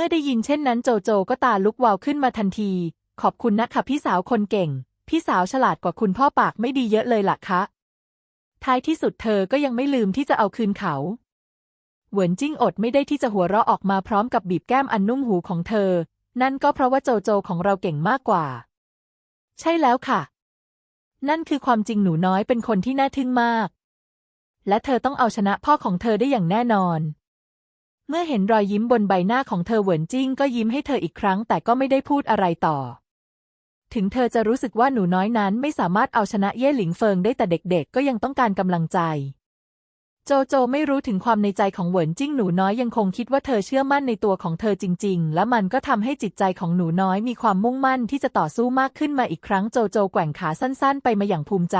มื่อได้ยินเช่นนั้นโจโจก็ตาลุกวาวขึ้นมาทันที ขอบคุณนะคะพี่สาวคนเก่ง พี่สาวฉลาดกว่าคุณพ่อปากไม่ดีเยอะเลยล่ะคะ ท้ายที่สุดเธอก็ยังไม่ลืมที่จะเอาคืนเขาเหวินจิ้งอดไม่ได้ที่จะหัวเราะออกมาพร้อมกับบีบแก้มอันนุ่มหูของเธอ นั่นก็เพราะว่าโจโจของเราเก่งมากกว่า ใช่แล้วค่ะ นั่นคือความจริงหนูน้อยเป็นคนที่น่าทึ่งมาก และเธอต้องเอาชนะพ่อของเธอได้อย่างแน่นอน เมื่อเห็นรอยยิ้มบนใบหน้าของเธอเหวินจิ้งก็ยิ้มให้เธออีกครั้งแต่ก็ไม่ได้พูดอะไรต่อ ถึงเธอจะรู้สึกว่าหนูน้อยนั้นไม่สามารถเอาชนะเย่หลิงเฟิงได้แต่เด็กๆ ก็ยังต้องการกำลังใจ โจโจไม่รู้ถึงความในใจของเหวินจิ้งหนูน้อยยังคงคิดว่าเธอเชื่อมั่นในตัวของเธอจริง ๆ และมันก็ทำให้จิตใจของหนูน้อยมีความมุ่งมั่นที่จะต่อสู้มากขึ้นมาอีกครั้งโจโจแกว่งขาสั้น ๆ ไปมาอย่างภูมิใจ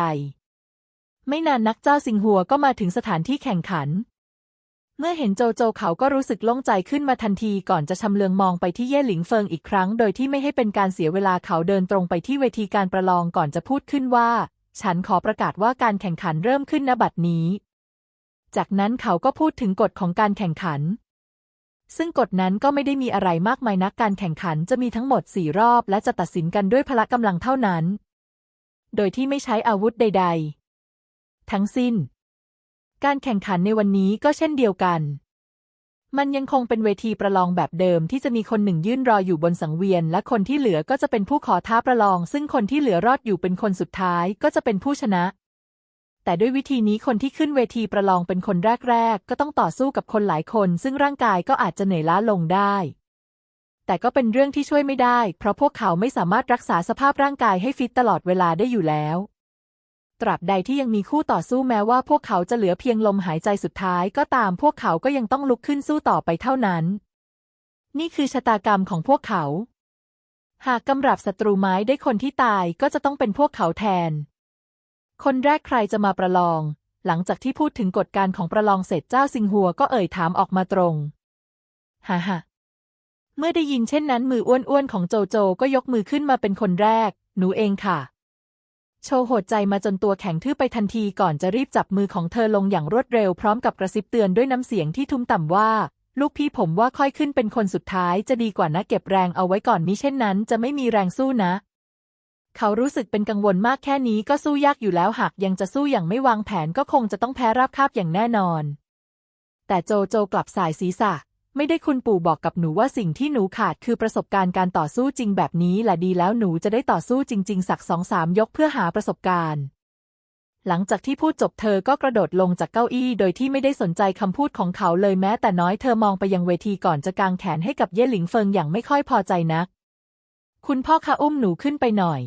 ไม่นานนักเจ้าสิงหัวก็มาถึงสถานที่แข่งขัน เมื่อเห็นโจโจเขาก็รู้สึกโล่งใจขึ้นมาทันทีก่อนจะชำเลืองมองไปที่เย่หลิงเฟิงอีกครั้ง โดยที่ไม่ให้เป็นการเสียเวลาเขาเดินตรงไปที่เวทีการประลองก่อนจะพูดขึ้นว่า ฉันขอประกาศว่าการแข่งขันเริ่มขึ้นณบัดนี้ จากนั้นเขาก็พูดถึงกฎของการแข่งขัน ซึ่งกฎนั้นก็ไม่ได้มีอะไรมากมายนักการแข่งขันจะมีทั้งหมดสี่รอบ และจะตัดสินกันด้วยพละกำลังเท่านั้น โดยที่ไม่ใช้อาวุธใด ๆ ทั้งสิ้น การแข่งขันในวันนี้ก็เช่นเดียวกัน มันยังคงเป็นเวทีประลองแบบเดิมที่จะมีคนหนึ่งยื่นรออยู่บนสังเวียน และคนที่เหลือก็จะเป็นผู้ขอท้าประลอง ซึ่งคนที่เหลือรอดอยู่เป็นคนสุดท้ายก็จะเป็นผู้ชนะ แต่ด้วยวิธีนี้คนที่ขึ้นเวทีประลองเป็นคนแรก ๆ ก็ต้องต่อสู้กับคนหลายคน ซึ่งร่างกายก็อาจจะเหนื่อยล้าลงได้แต่ก็เป็นเรื่องที่ช่วยไม่ได้ เพราะพวกเขาไม่สามารถรักษาสภาพร่างกายให้ฟิตตลอดเวลาได้อยู่แล้ว ตราบใดที่ยังมีคู่ต่อสู้แม้ว่าพวกเขาจะเหลือเพียงลมหายใจสุดท้ายก็ตามพวกเขาก็ยังต้องลุกขึ้นสู้ต่อไปเท่านั้น นี่คือชะตากรรมของพวกเขา หากกำราบศัตรูไม้ได้คนที่ตายก็จะต้องเป็นพวกเขาแทน คนแรกใครจะมาประลอง หลังจากที่พูดถึงกฎการของประลองเสร็จเจ้าซิงหัวก็เอ่ยถามออกมาตรงฮ่าฮ่าเมื่อได้ยินเช่นนั้นมืออ้วนๆของโจโจก็ยกมือขึ้นมาเป็นคนแรก หนูเองค่ะ โชโหดใจมาจนตัวแข็งทื่อไปทันทีก่อนจะรีบจับมือของเธอลงอย่างรวดเร็วพร้อมกับกระซิบเตือนด้วยน้ำเสียงที่ทุ้มต่ำว่า ลูกพี่ผมว่าค่อยขึ้นเป็นคนสุดท้ายจะดีกว่านะเก็บแรงเอาไว้ก่อนมิเช่นนั้น จะไม่มีแรงสู้นะ เขารู้สึกเป็นกังวลมากแค่นี้ก็สู้ยากอยู่แล้วหากยังจะสู้อย่างไม่วางแผนก็คงจะต้องแพ้ราบคาบอย่างแน่นอน แต่โจโจกลับสายศีรษะ ไม่ได้คุณปู่บอกกับหนูว่าสิ่งที่หนูขาดคือประสบการณ์การต่อสู้จริงแบบนี้แหละดีแล้วหนูจะได้ต่อสู้จริง ๆ สักสองสามยกเพื่อหาประสบการณ์ หลังจากที่พูดจบเธอก็กระโดดลงจากเก้าอี้ โดยที่ไม่ได้สนใจคำพูดของเขาเลยแม้แต่น้อยเธอมองไปยังเวทีก่อนจะกางแขนให้กับเย่หลิงเฟิงอย่างไม่ค่อยพอใจนัก คุณพ่อคะอุ้มหนูขึ้นไปหน่อย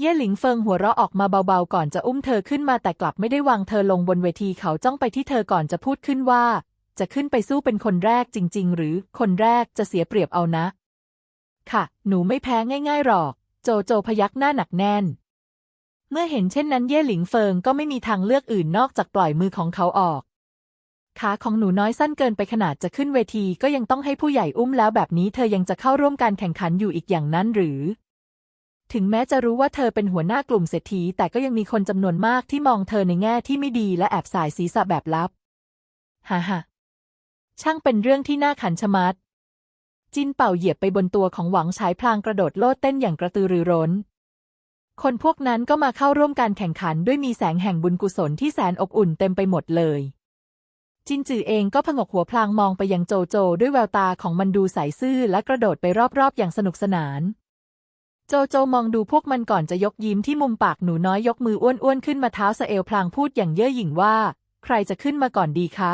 เย่หลิงเฟิงหัวเราะออกมาเบาๆก่อนจะอุ้มเธอขึ้นมาแต่กลับไม่ได้วางเธอลงบนเวทีเขาจ้องไปที่เธอก่อนจะพูดขึ้นว่า จะขึ้นไปสู้เป็นคนแรกจริง ๆ หรือคนแรกจะเสียเปรียบเอานะ ค่ะ หนูไม่แพ้ง่าย ๆ หรอก โจโจพยักหน้าหนักแน่น เมื่อเห็นเช่นนั้นเย่หลิงเฟิงก็ไม่มีทางเลือกอื่นนอกจากปล่อยมือของเขาออก ขาของหนูน้อยสั้นเกินไปขนาดจะขึ้นเวทีก็ยังต้องให้ผู้ใหญ่อุ้มแล้วแบบนี้เธอยังจะเข้าร่วมการแข่งขันอยู่อีกอย่างนั้นหรือ ถึงแม้จะรู้ว่าเธอเป็นหัวหน้ากลุ่มเศรษฐีแต่ก็ยังมีคนจำนวนมากที่มองเธอในแง่ที่ไม่ดีและแอบสายศีรษะแบบลับฮ่าฮ่า ช่างเป็นเรื่องที่น่าขันชะมัด จินเป่าเหยียบไปบนตัวของหวังฉายพลางกระโดดโลดเต้นอย่างกระตือรือร้น คนพวกนั้นก็มาเข้าร่วมการแข่งขันด้วยมีแสงแห่งบุญกุศลที่แสนอบอุ่นเต็มไปหมดเลย จินจือเองก็ผงกหัวพลางมองไปยังโจโจด้วยแววตาของมันดูใสซื่อและกระโดดไปรอบๆ อย่างสนุกสนานโจโจมองดูพวกมันก่อนจะยกยิ้มที่มุมปากหนูน้อยยกมืออ้วนๆขึ้นมาเท้าสเอวพลางพูดอย่างเย่อหยิ่งว่า ใครจะขึ้นมาก่อนดีคะ